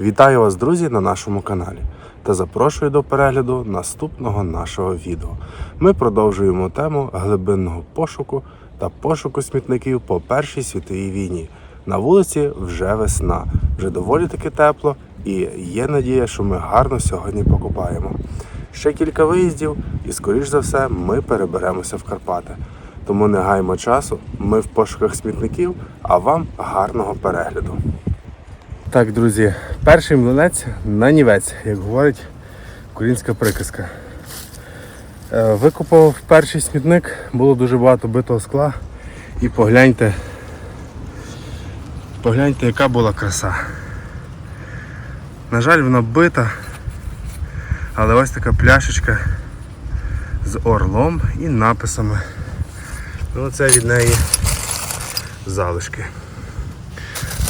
Вітаю вас, друзі, на нашому каналі та запрошую до перегляду наступного нашого відео. Ми продовжуємо тему глибинного пошуку та пошуку смітників по Першій світовій війні. На вулиці вже весна, вже доволі таки тепло, і є надія, що ми гарно сьогодні покупаємо. Ще кілька виїздів, і скоріш за все ми переберемося в Карпати. Тому не гаймо часу, ми в пошуках смітників, а вам гарного перегляду. Так, друзі, перший млинець на нівець, як говорить українська приказка. Е, Викопав перший смітник, було дуже багато битого скла. І погляньте, погляньте, яка була краса. На жаль, вона бита, але ось така пляшечка з орлом і написами. Ну, це від неї залишки.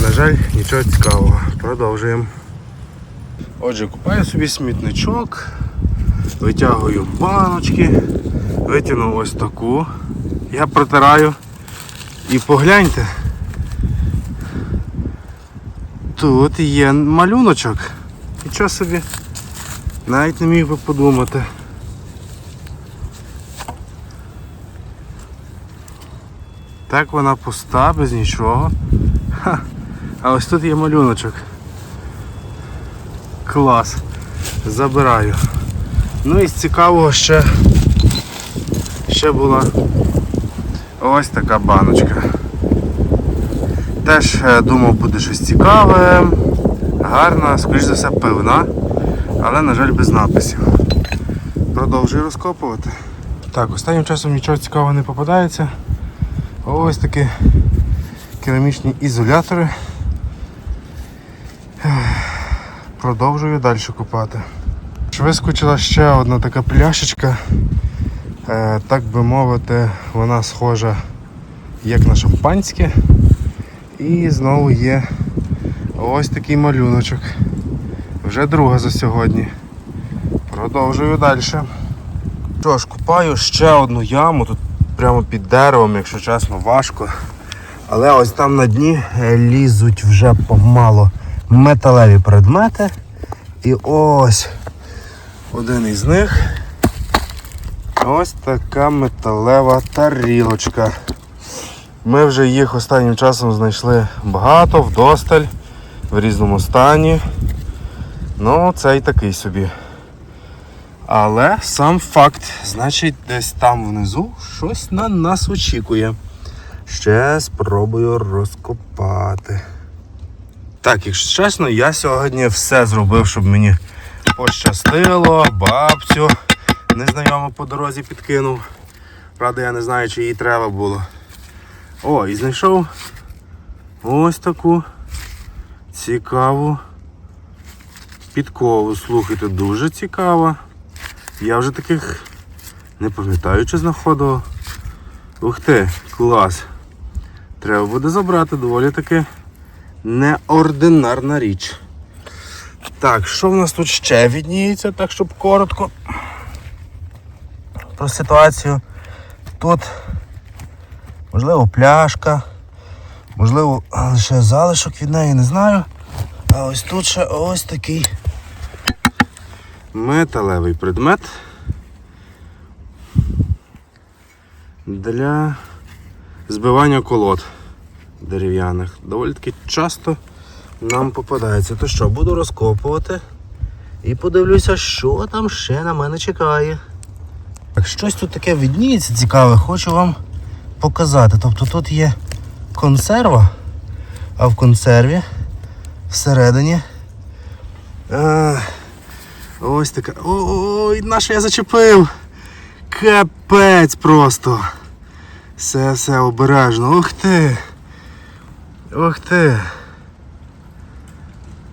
На жаль, нічого цікавого. Продовжуємо. Отже, купаю собі смітничок, витягую баночки, витягнув ось таку. Я протираю. І погляньте. Тут є малюночок. Нічого собі. Навіть не міг би подумати. Так вона пуста, без нічого. Ха. А ось тут є малюночок. Клас. Забираю. Ну і з цікавого ще ще була ось така баночка. Теж е, думав буде щось цікаве, гарна, скоріш за все пивна, але, на жаль, без написів. Продовжую розкопувати. Так, останнім часом нічого цікавого не попадається. Ось такі керамічні ізолятори. Продовжую далі купати. Вискочила ще одна така пляшечка. Е, так би мовити, вона схожа як на шампанське. І знову є ось такий малюночок. Вже друга за сьогодні. Продовжую далі. Що ж, купаю ще одну яму. Тут прямо під деревом, якщо чесно, важко. Але ось там на дні е, лізуть вже помало металеві предмети. І ось один із них. Ось така металева тарілочка. Ми вже їх останнім часом знайшли багато, вдосталь, в різному стані. Ну, цей такий собі. Але сам факт, значить, десь там внизу щось на нас очікує. Ще спробую розкопати. Так, якщо чесно, я сьогодні все зробив, щоб мені пощастило, бабцю незнайому по дорозі підкинув. Правда, я не знаю, чи їй треба було. О, і знайшов ось таку цікаву підкову. Слухайте, дуже цікава. Я вже таких не пам'ятаю, чи знаходив. Ух ти, клас. Треба буде забрати доволі таки неординарна річ. Так, що в нас тут ще відніється, так щоб коротко про ситуацію. Тут, можливо, пляшка, можливо, лише залишок від неї, не знаю. А ось тут ще ось такий металевий предмет для збивання колод дерев'яних. Доволі таки часто нам попадається. То що, буду розкопувати і подивлюся, що там ще на мене чекає. Так, щось тут таке відніється цікаве, хочу вам показати. Тобто тут є консерва, а в консерві всередині. А, ось така. Ой, на що я зачепив? Капець просто. Все, все обережно. Ух ти. Ух ти.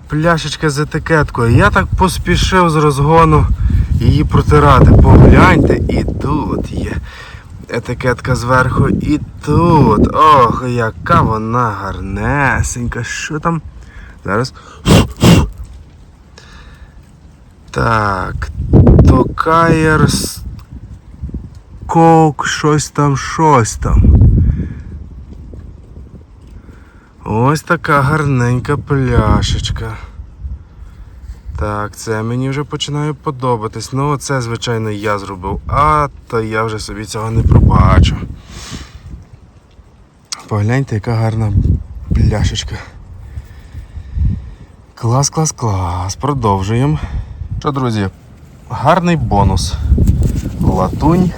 Пляшечка з етикеткою. Я так поспішив з розгону її протирати. Погляньте, і тут є етикетка зверху, і тут. Ох, яка вона гарнесенька. Що там? Зараз. Так. Токаєр Коук, щось там, щось там. Ось така гарненька пляшечка. Так, це мені вже починає подобатись. Ну, це, звичайно, я зробив. А, то я вже собі цього не пробачу. Погляньте, яка гарна пляшечка. Клас, клас, клас. Продовжуємо. Що, друзі, гарний бонус. Латунь.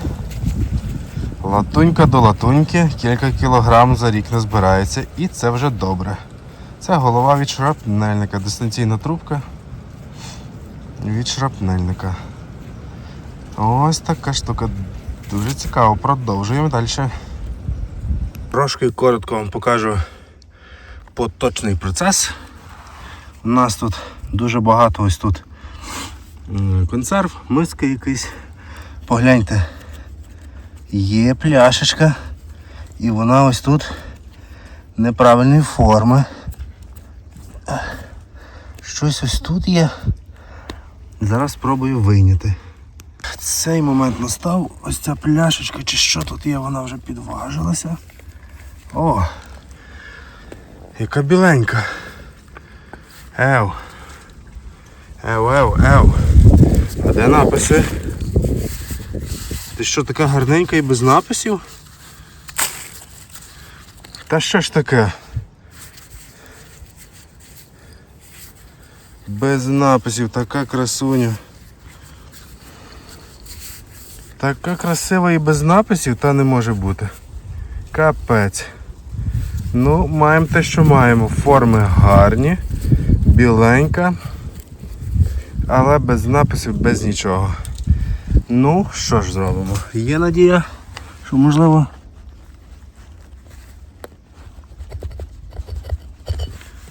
Латунька до латуньки, кілька кілограм за рік не збирається, і це вже добре. Це голова від шрапнельника, дистанційна трубка від шрапнельника. Ось така штука. Дуже цікаво. Продовжуємо далі. Трошки коротко вам покажу поточний процес. У нас тут дуже багато ось тут консерв, миски якісь. Погляньте. Є пляшечка. І вона ось тут неправильної форми. Щось ось тут є. Зараз спробую вийняти. Цей момент настав. Ось ця пляшечка, чи що тут є, вона вже підважилася. О! Яка біленька. Ев. Ев, ев, ев. А де написи? Ти що така гарненька і без написів? Та що ж таке? Без написів, така красуня. Така красива і без написів, та не може бути. Капець. Ну, маємо те, що маємо. Форми гарні, біленька, але без написів, без нічого. Ну, що ж зробимо? Є надія, що можливо.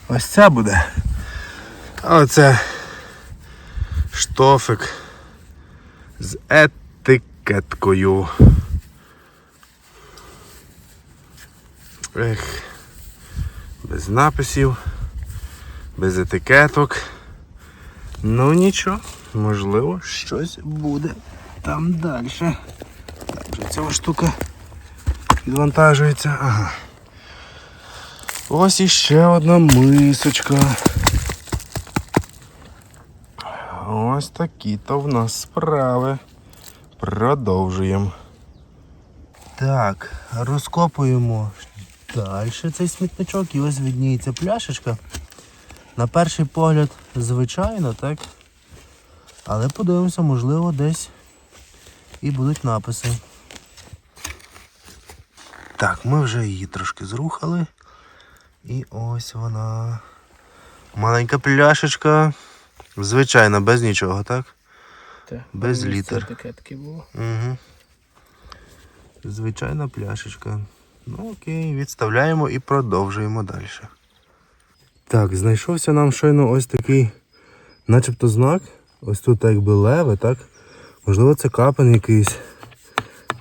Ось ця буде. А Оце штофик з етикеткою. Ех, без написів, без етикеток. Ну нічого, можливо, щось буде там далі. Так, ця штука відвантажується. Ага. Ось іще одна мисочка. Ось такі-то в нас справи. Продовжуємо. Так, розкопуємо далі цей смітничок і ось відніється пляшечка. На перший погляд, звичайно, так? Але подивимося, можливо, десь і будуть написи. Так, ми вже її трошки зрухали. І ось вона. Маленька пляшечка. Звичайно, без нічого, так? Так, Без літер. етикетки було. Угу. Звичайна пляшечка. Ну окей, відставляємо і продовжуємо далі. Так, знайшовся нам щойно ось такий, начебто знак. Ось тут якби леве, так? Можливо, це капан якийсь.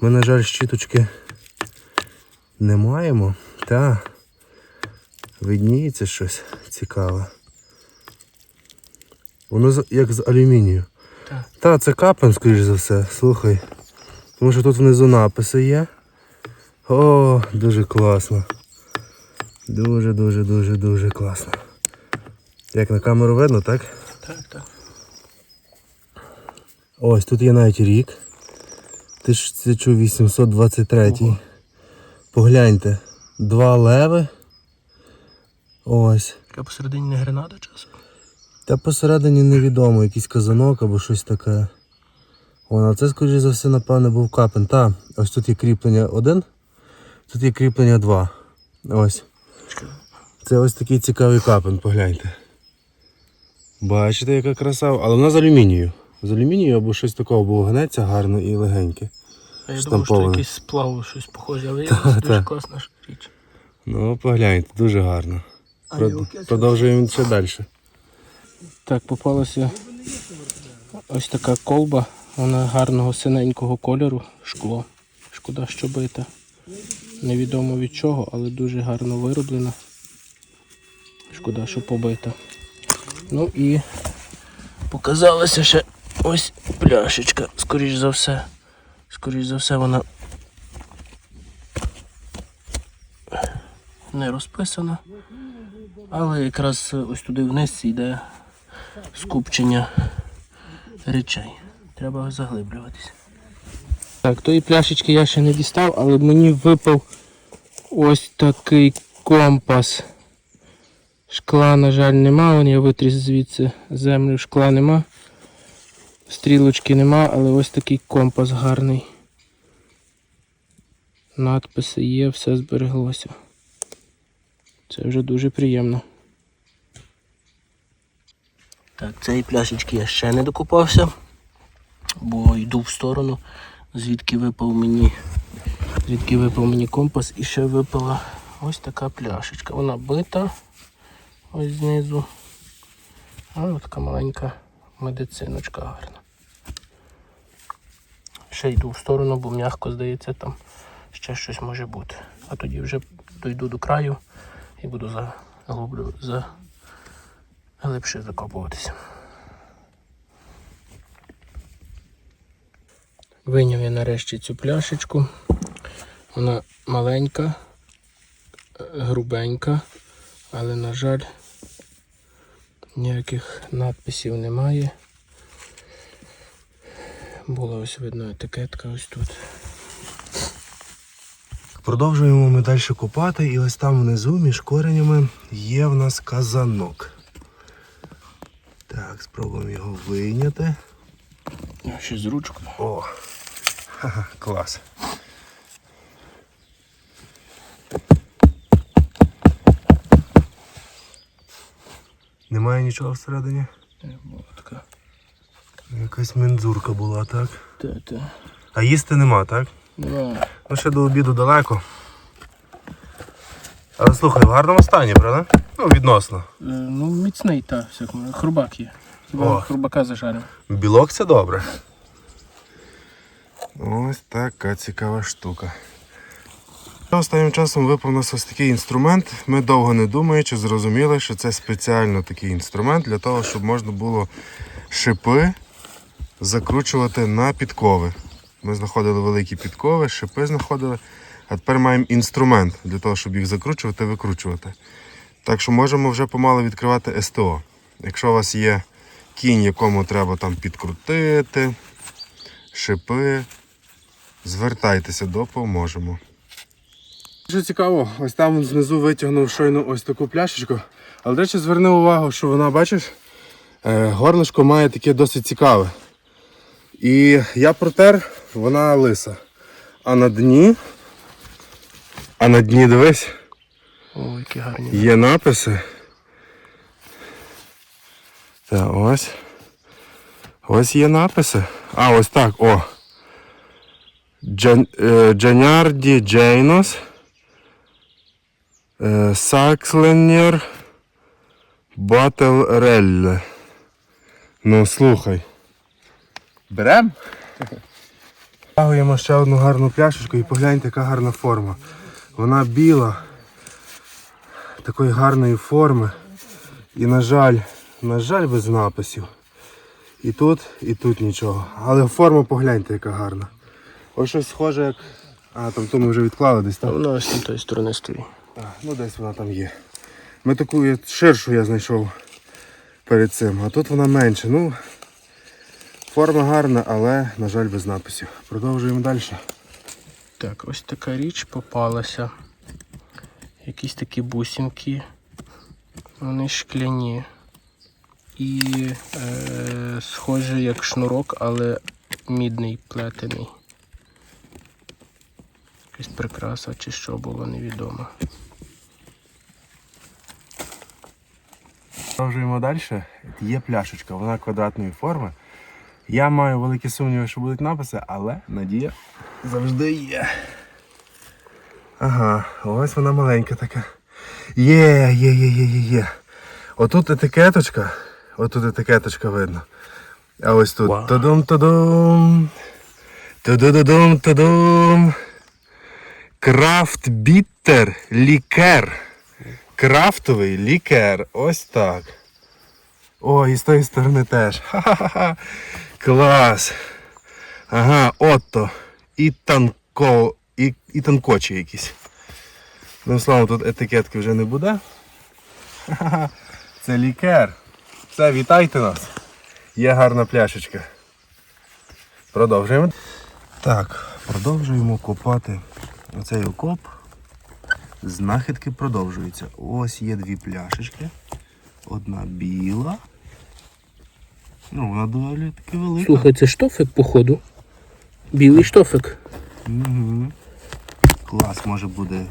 Ми, на жаль, щіточки не маємо. Та видніється щось цікаве. Воно як з алюмінію. Так. Та, це капан, скоріш за все, слухай. Тому що тут внизу написи є. О, дуже класно. Дуже, дуже, дуже, дуже класно. Як на камеру видно, так? Так, так. Ось тут є навіть рік. 1823. Ого. Погляньте. Два леви. Ось. Така посередині не гренада часу. Та посередині невідомо, якийсь казанок або щось таке. О, а це, скоріше за все, напевне, був капен. Та, ось тут є кріплення 1, тут є кріплення 2. Ось. Це ось такий цікавий капен, погляньте. Бачите, яка краса, але вона з алюмінію. З алюмінію або щось такого, бо гнеться гарно і легеньке. А я думав, що якийсь сплав щось похоже, але я дуже класна ж річ. Ну, погляньте, дуже гарно. А Прод- яке це? Далі. Так, попалася ось така колба. Вона гарного синенького кольору, шкло. Шкода, що бита. Невідомо від чого, але дуже гарно вироблена. Шкода, що побита. Ну і показалася ще ось пляшечка, скоріш за все. Скоріш за все вона не розписана. Але якраз ось туди вниз йде скупчення речей. Треба заглиблюватися. Так, тої пляшечки я ще не дістав, але мені випав ось такий компас. Шкла, на жаль, нема. Вон я витріс звідси землю, шкла нема. Стрілочки нема, але ось такий компас гарний. Надписи є, все збереглося. Це вже дуже приємно. Так, цієї пляшечки я ще не докупався, бо йду в сторону, звідки випав мені, звідки випав мені компас і ще випала ось така пляшечка. Вона бита ось знизу. А ось така маленька медициночка гарна. Ще йду в сторону, бо м'яко здається, там ще щось може бути. А тоді вже дойду до краю і буду заглублю, за глибше закопуватися. Виняв я нарешті цю пляшечку. Вона маленька, е, грубенька, але, на жаль, ніяких надписів немає. Була ось видно етикетка ось тут. Продовжуємо ми далі копати, і ось там внизу між коренями є в нас казанок. Так, спробуємо його вийняти. Ще з ручкою. О! Ха-ха, клас. Немає нічого всередині? Е, така. Якась мензурка була, так? Та-та. А їсти нема, так? Нема. Ну ще до обіду далеко. Але слухай, в гарному стані, правда? Ну, відносно. Е, Ну, міцний, та, всякому. Хрубак є. О. Хрубака зажарив. Білок це добре. Ось така цікава штука. Останнім часом випав нас ось такий інструмент. Ми довго не думаючи, зрозуміли, що це спеціально такий інструмент для того, щоб можна було шипи закручувати на підкови. Ми знаходили великі підкови, шипи знаходили, а тепер маємо інструмент для того, щоб їх закручувати викручувати. Так що можемо вже помало відкривати СТО. Якщо у вас є кінь, якому треба там підкрутити, шипи, звертайтеся, допоможемо. Що цікаво, ось там знизу витягнув щойно ось таку пляшечку. Але, до речі, зверни увагу, що вона, бачиш, е, горлишко має таке досить цікаве. І я протер, вона лиса. А на дні, а на дні дивись, О, які гарні. Є написи. Та ось. Ось є написи. А, ось так, о. Е, Джанярді Джейнос. Е, Саксленер. Батл Релле. Ну, слухай. Берем? Тягуємо ще одну гарну пляшечку і погляньте, яка гарна форма. Вона біла такої гарної форми. І, на жаль, на жаль, без написів. І тут, і тут нічого. Але форма погляньте, яка гарна. Ось щось схоже, як. А, там то ми вже відклали десь А так. Воно з тої сторони стоїть. Ну десь вона там є. Ми таку ширшу я знайшов перед цим, а тут вона менше. Ну, форма гарна, але, на жаль, без написів. Продовжуємо далі. Так, ось така річ попалася. Якісь такі бусинки. Вони шкляні. І е, схоже як шнурок, але мідний плетений. Якась прикраса чи що було невідомо. Продовжуємо далі. Є пляшечка, вона квадратної форми. Я маю великі сумніви, що будуть написи, але надія завжди є. Ага, ось вона маленька така. Є, є, є, є, є, є. Отут етикеточка. Отут етикеточка видно. А ось тут. Вау. Тадум-тадум. Тадум. Крафт біттер лікер. Крафтовий лікер. Ось так. О, і з тої сторони теж. Ха-ха-ха. Клас. Ага, отто. І танко. І, і танкочі якісь. Ну, слава, тут етикетки вже не буде. Ха-ха-ха. Це лікер. Все, вітайте нас. Є гарна пляшечка. Продовжуємо. Так, продовжуємо копати оцей окоп. Знахідки продовжуються. Ось є дві пляшечки. Одна біла. Ну, вона доволі таки велика. Слухай, це штофик, походу. Білий штофик. Угу. Клас, може буде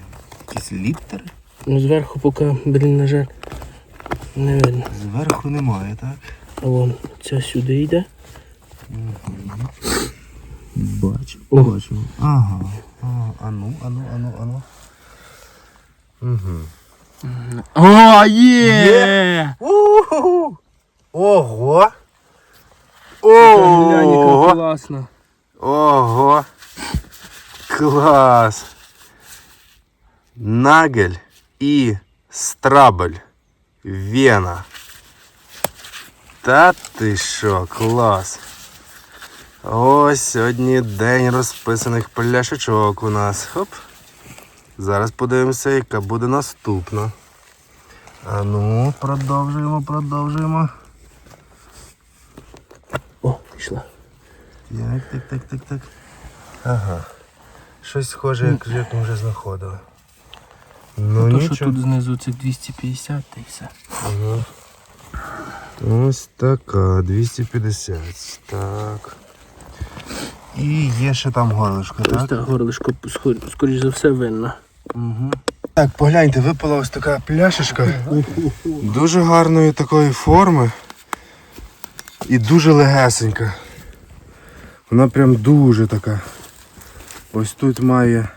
якісь літери. Ну зверху поки, блін, на жаль, не видно. Зверху немає, так? А вон, ця сюди йде. Бачу, О. бачу. Ага. ага. Ану, ану, ану, ану. Угу. О, є! Уху! Ого! Ого! класна. Ого! Клас! Нагель і страбель. Вена. Та ти що, клас. Ось сьогодні день розписаних пляшечок у нас. Хоп. Зараз подивимося, яка буде наступна. А ну, продовжуємо, продовжуємо. О, пішла. Так, так, так, так, так. Ага. Щось схоже, як, як ми вже знаходили. Ну То, нічого. що тут знизу це 250 та й все. Ага. Ось така, 250. Так. І є ще там горлишко, Ось так? так горлишко, скор- скоріш за все, винна. Так, погляньте, випала ось така пляшечка. Дуже гарної такої форми. І дуже легесенька. Вона прям дуже така. Ось тут має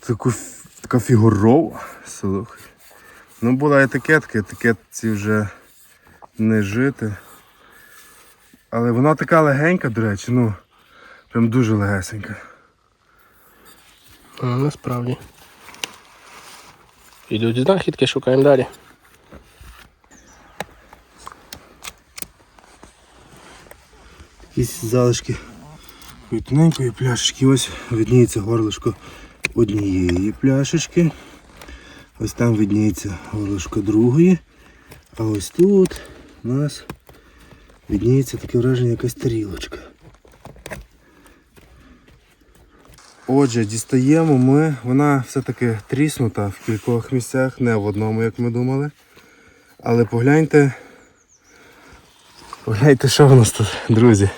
таку така фігурова. Слухай. Ну була етикетка, етикетці вже не жити. Але вона така легенька, до речі, ну прям дуже легесенька. Насправді. Ідуть знахідки, шукаємо далі. якісь залишки такої тоненької пляшечки. Ось видніється горлишко однієї пляшечки. Ось там видніється горлишко другої. А ось тут у нас видніється таке враження якась тарілочка. Отже, дістаємо ми, вона все-таки тріснута в кількох місцях, не в одному, як ми думали. Але погляньте, погляньте, що в нас тут, друзі.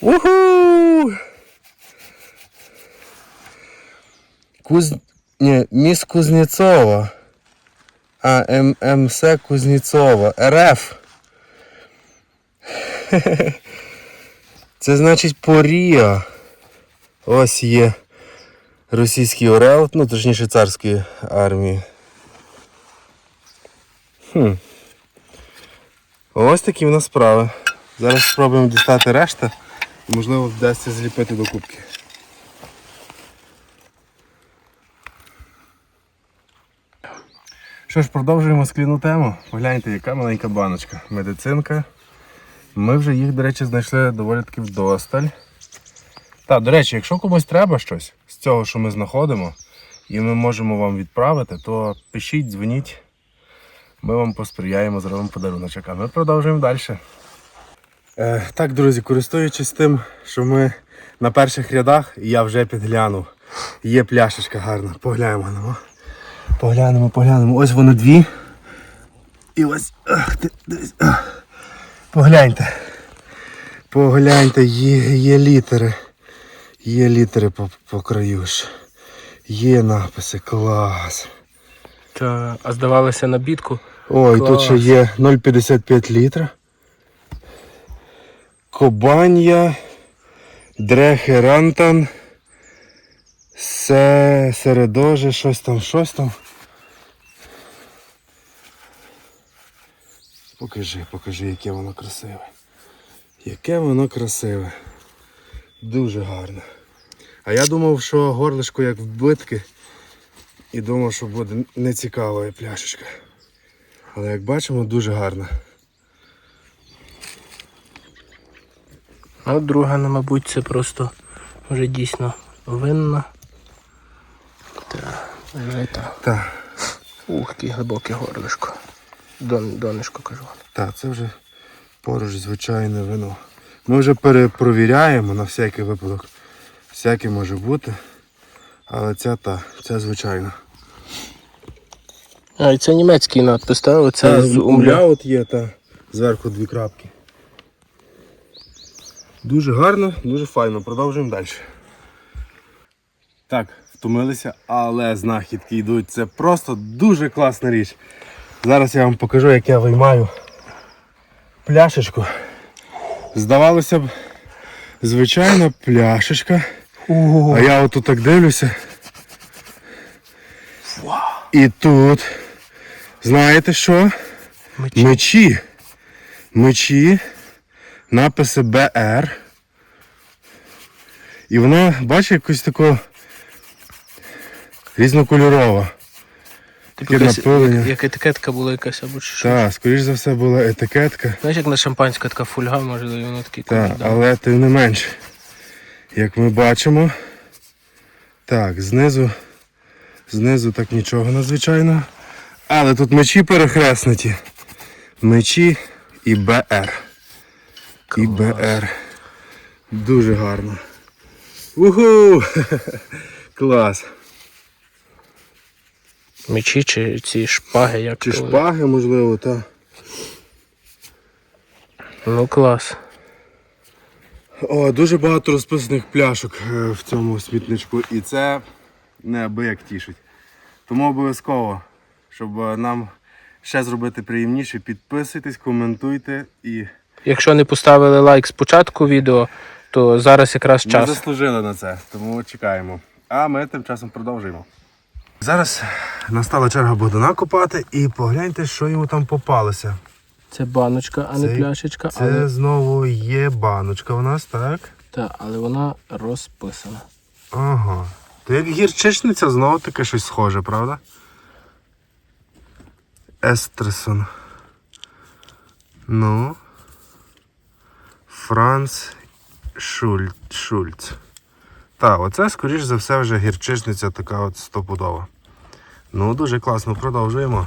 Уху! Куз... Ні, міс Кузнєцова. А, М... МС Кузнєцова. РФ. Це значить Порія. Ось є російський Орел, ну точніше царської армії. Хм. Ось такі в нас справи. Зараз спробуємо дістати решта. і, Можливо, вдасться зліпити до кубки. Що ж, продовжуємо скляну тему. Погляньте, яка маленька баночка. Медицинка. Ми вже їх, до речі, знайшли доволі таки вдосталь. Так, до речі, якщо комусь треба щось з цього, що ми знаходимо, і ми можемо вам відправити, то пишіть, дзвоніть. Ми вам посприяємо, зробимо подаруночок. А ми продовжуємо далі. Е, так, друзі, користуючись тим, що ми на перших рядах, я вже підглянув. Є пляшечка гарна. Поглянемо. Ну. Поглянемо, поглянемо. Ось вони дві. І ось. Ах, ти, дивись, ах. Погляньте. Погляньте, є, є літери. Є літери по, по краю ж. Є написи, клас. Та, а здавалося на бітку. Ой, Клас. тут ще є 0,55 літра. Кобанія, Дрехерантан, Се, Середоже, щось там, щось там. Покажи, покажи, яке воно красиве. Яке воно красиве. Дуже гарне. А я думав, що горлишко як в битки. І думав, що буде нецікава пляшечка. Але як бачимо, дуже гарна. А друга, ну, мабуть, це просто вже дійсно винна. Так, вже так. Так. Ух, яке глибоке горлишко. Дон, кажу. Так, це вже поруч звичайне вино. Ми вже перепровіряємо на всякий випадок. Всяке може бути. Але ця та, ця звичайна. А, і це німецький надпис, так? Оце з умля. умляут є та зверху дві крапки. Дуже гарно, дуже файно. Продовжуємо далі. Так, втомилися, але знахідки йдуть. Це просто дуже класна річ. Зараз я вам покажу, як я виймаю пляшечку. Здавалося б, звичайна пляшечка. Ого. А я отут так дивлюся. І тут, знаєте що? Мечі. Мечі. Мечі. Написи БР. І вона, бачиш, якось тако різнокольорова. Типу таке якась- напилення. як, етикетка була якась або чи що. Так, скоріш за все була етикетка. Знаєш, як на шампанська така фольга, може, і воно такий Так, але тим не менш, як ми бачимо, так, знизу, знизу так нічого надзвичайного. Але тут мечі перехреснуті. Мечі і БР. І БР. Дуже гарно. Уху! Клас! Мечі чи ці шпаги, як Чи вони? шпаги, можливо, та. Ну клас. О, дуже багато розписаних пляшок е, в цьому смітничку, і це неабияк тішить. Тому обов'язково, щоб е, нам ще зробити приємніше, підписуйтесь, коментуйте і Якщо не поставили лайк спочатку відео, то зараз якраз час. ми заслужили на це, тому чекаємо. А ми тим часом продовжуємо. Зараз настала черга Богдана копати і погляньте, що йому там попалося. Це баночка, а не Це- пляшечка, Це але, знову є баночка у нас, так? та, але вона розписана. Ага. То як гірчичниця знову таке щось схоже, правда? Естерсон. Ну. Франц Шуль... Шульц. Так, оце, скоріш за все, вже гірчичниця така от стопудова. Ну, дуже класно, продовжуємо.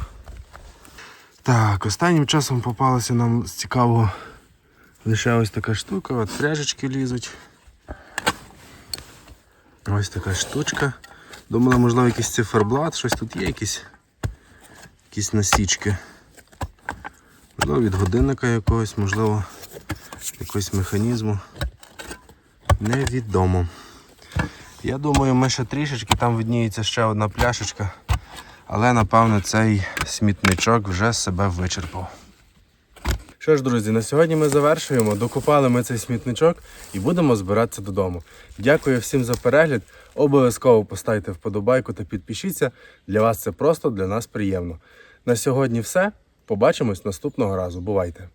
Так, останнім часом попалася нам з цікавого лише ось така штука, от пряжечки лізуть. Ось така штучка. Думала, можливо, якийсь циферблат, щось тут є, якісь, якісь насічки. Можливо, від годинника якогось, можливо, якогось механізму. Невідомо. Я думаю, ми ще трішечки, там видніється ще одна пляшечка. Але напевно цей смітничок вже себе вичерпав. Що ж, друзі, на сьогодні ми завершуємо. Докупали ми цей смітничок і будемо збиратися додому. Дякую всім за перегляд. Обов'язково поставте вподобайку та підпишіться. Для вас це просто, для нас приємно. На сьогодні все. Побачимось наступного разу. Бувайте!